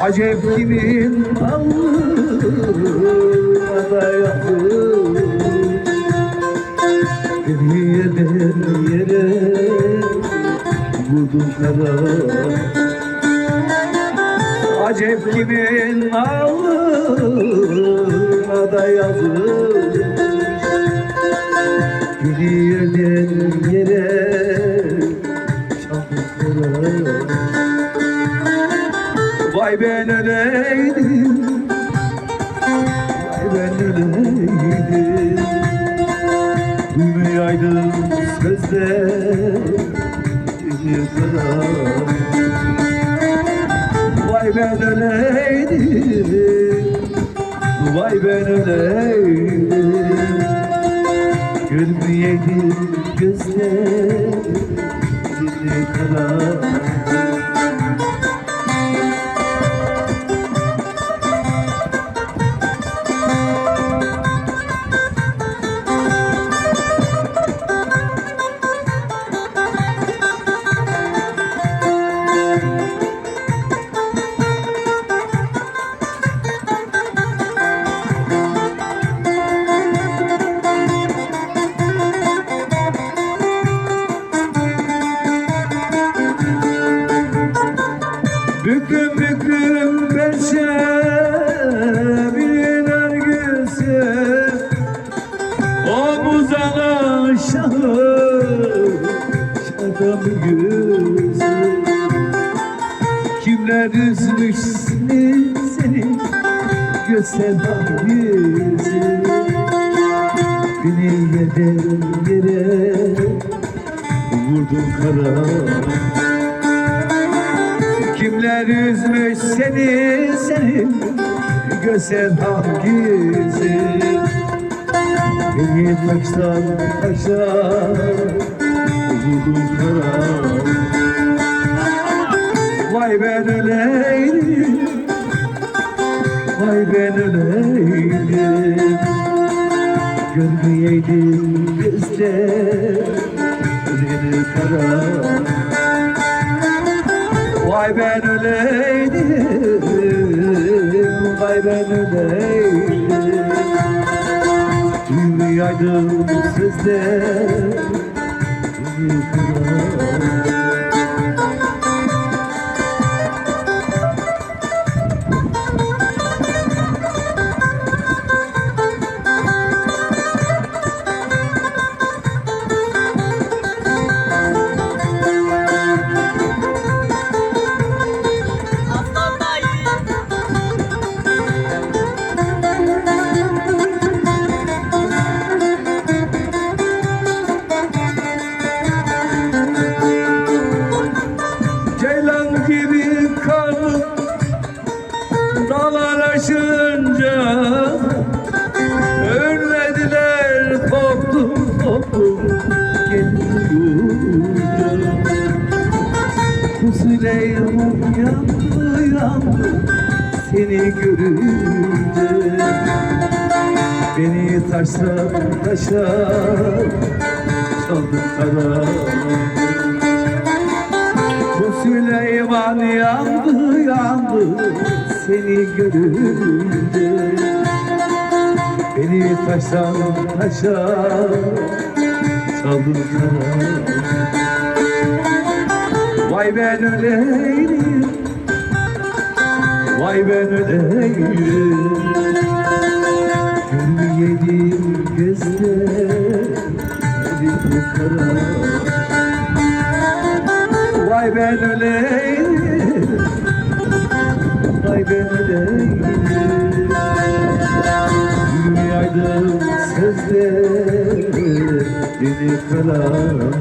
Acep kimin alnına dayandı Bir yerden yere vurdum sana. Acep kimin alnına dayandı Bir yerden yere Vay ben öleydim Vay ben öleydim Duymayaydım sözleri kadar. Vay ben öleydim Vay ben öleydim Görmeyeydim gözleri kadar şadam yüzü Kimler üzmüş seni seni göster yüzü. Beni yere vurdun kara. Kimler üzmüş seni seni Göster hangisi Beni taştan Vurdun kara Vay ben öleydim Vay ben öleydim Görmeyeydim gözlerini kara Vay ben öleydim, vay ben öleydim Duymayaydım sözler Senhor. Süleyman yandı yandı Seni görünce Beni taşla taşa Çaldı kara bu Süleyman yandı yandı seni görünce. Beni taştan taşa çaldın kara Vay ben öleydim Vay ben öleydim Görmeyeydim gözlerim kara. Vay ben öleyim Vay ben öleyim Duymayaydım sözleri Beni kalan